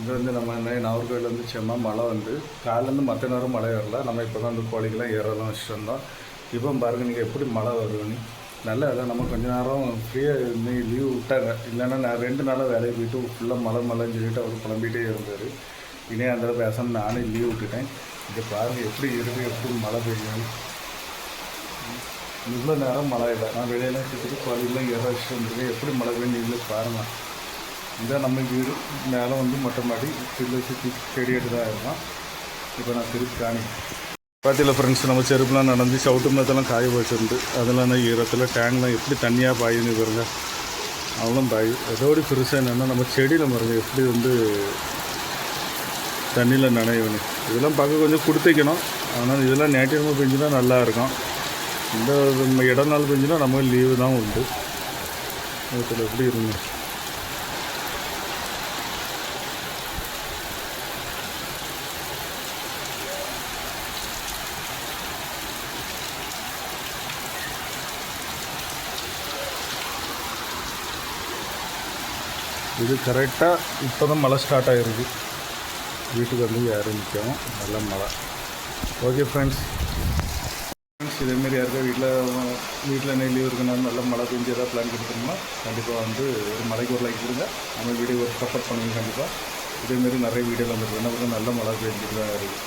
இங்கே வந்து நம்ம என்ன நாகர்கோவில் வந்து செம்ம மழை வந்து. காலேருந்து மற்ற நேரம் மழை வரல. நம்ம இப்போ தான் வந்து கோழிக்கெல்லாம் ஏறலாம் வச்சுட்டு வந்தோம். இப்போ பாருங்க நீங்கள் எப்படி மழை வருதுன்னு நல்லா இல்லை நம்ம கொஞ்ச நேரம் ஃப்ரீயாக இருந்து லீவ் விட்டாங்க. இல்லைன்னா நான் ரெண்டு நாளாக வேலையை போயிட்டு ஃபுல்லாக மழை மழைன்னு சொல்லிட்டு அவர் புலம்பிகிட்டே இருந்தார். இனி அந்த பேசாமல் நானே லீவ் விட்டுட்டேன். இங்கே பாருங்கள் எப்படி இருக்குது எப்படி மழை பெய்யும் இவ்வளோ நேரம் மழை இல்லை. நான் வெளியெல்லாம் சுற்றிட்டு கோழிலாம் ஏற வச்சுட்டு வந்திருக்கேன். எப்படி மழை பெய்யும் நீங்களே பாருங்கள் இதான் நம்ம வீடு மேலே வந்து மொட்டை மாடி கீழே சுற்றி செடி தான் இருக்கும் இப்போ நான் திருப்பி காணி பார்த்தீங்களா ஃப்ரெண்ட்ஸ் நம்ம செருப்புலாம் நடந்து சவுட்டு மேத்தெல்லாம் காய வச்சிருந்து அதெல்லாம் ஈரத்தில் டேங்க்லாம் எப்படி தண்ணியாக பாயுன்னு பாருங்க. அவ்வளோ பாய் அதோடு பெருசாக என்னென்னா நம்ம செடியில் பாருங்க எப்படி வந்து தண்ணியில் நனையணும் இதெல்லாம் பார்க்க கொஞ்சம் கொடுத்துக்கணும். ஆனால் இதெல்லாம் ஞாயிற்றுக்கிழமை பெஞ்சுனா நல்லா இருக்கும். இந்த நம்ம இடம் நாள் பெஞ்சுனா நம்ம லீவு தான் உண்டு. இதில் எப்படி இருந்தது இது கரெக்டாக இப்போ தான் மழை ஸ்டார்ட் ஆகிருக்கு வீட்டுக்கு வந்து யாரும் நிற்கும் நல்ல மழை. ஓகே ஃப்ரெண்ட்ஸ் ஃப்ரெண்ட்ஸ் இதேமாரி யாருக்கா வீட்டில் வீட்டில் என்ன லீவ் இருக்குனாலும் நல்ல மழை பெஞ்சு ஏதாவது பிளான் கொடுத்துருந்தோம்னா கண்டிப்பாக வந்து ஒரு மழைக்கு ஒரு லைக் கொடுங்க. நம்ம வீடியோ ஒரு சப்போர்ட் பண்ணுங்க கண்டிப்பாக இதேமாரி நிறைய வீடியோவில் வந்துருக்கு என்ன நல்ல மழை பெஞ்சுட்டு தான் இருக்குது